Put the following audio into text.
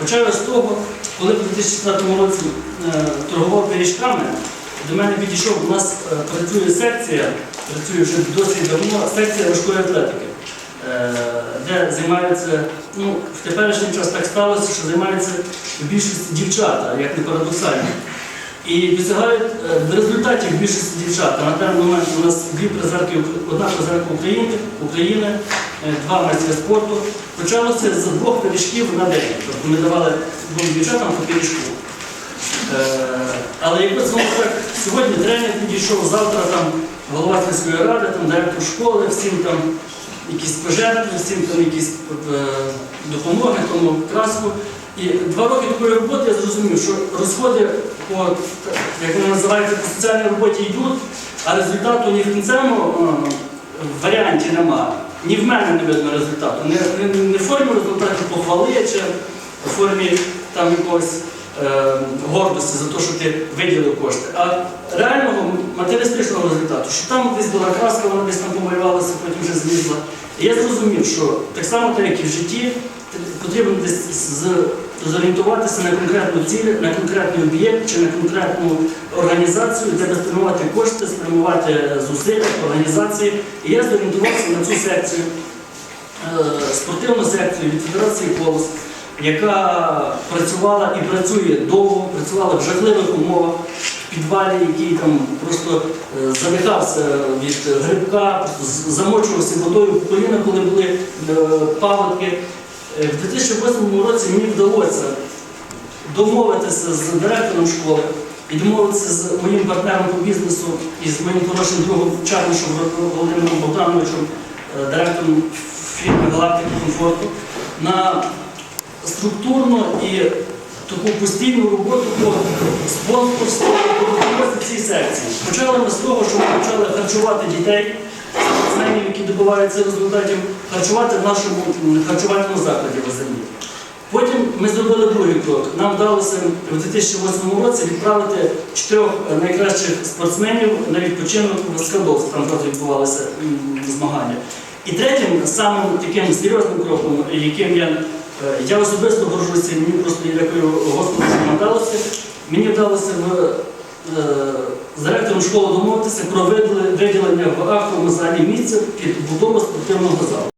Почав з того, коли в 2004 році е, торгував пиріжками, до мене підійшов, у нас е, працює секція, працює вже досить давно, секція важкої атлетики, е, де займаються, ну, в теперішній час так сталося, що займаються в більшості дівчата, як не парадоксально. І досягають в результаті більшості дівчат. На даний момент у нас дві призерки, одна призерка України, України, два майстри спорту. Почалося з двох пиріжків на день. Тобто ми давали двом дівчатам по пиріжку. Е, Але якось воно так, сьогодні тренер підійшов, завтра там голова сільської ради, там директор школи, всім там якісь пожертви, всім там якісь е, допомоги, тому краску. І два роки такої роботи я зрозумів, що розходи по, як вони називаються, по соціальній роботі йдуть, а результату ні в кінцевому е, варіанті немає. Ні в мене не видно результату. Не, не, не в формі результату похвали чи в формі там якогось е, гордості за те, що ти виділив кошти, а реального матеріалістичного результату, що там десь була краска, вона десь там помалювалася, потім вже злізла. І я зрозумів, що так само, так як і в житті, потрібно десь з- зорієнтуватися на конкретну ціль, на конкретний об'єкт чи на конкретну організацію, де спрямувати кошти, спрямувати зусилля, організації. І я зорієнтувався на цю секцію, е, спортивну секцію від Федерації «Колос», яка працювала і працює довго, працювала в жахливих умовах, підвалі, який там просто е, задихався від грибка, замочувався водою в коліна, коли були е, паводки. Е, В 2008 році мені вдалося домовитися з директором школи і домовитися з моїм партнером по бізнесу і з моїм хорошим другом Чарнишем Володимиром Богдановичем, е, директором фірми Галактика комфорту, на структурну і таку постійну роботу по спонсорству по цій секції. Почали ми з того, що ми почали харчувати дітей, спортсменів, які добиваються результатів, харчувати в нашому харчувальному закладі в землі. Потім ми зробили другий крок. Нам вдалося у 2008 році відправити чотирьох найкращих спортсменів на відпочинок в Скадовськ, там зразу відбувалися змагання. І третім, самим таким серйозним кроком, яким я, е, я особисто горжуся, мені просто я дякую Господу, що нам вдалося, мені вдалося в, з директором школи домовитися про виділення в актовому залі місця під будову спортивного залу.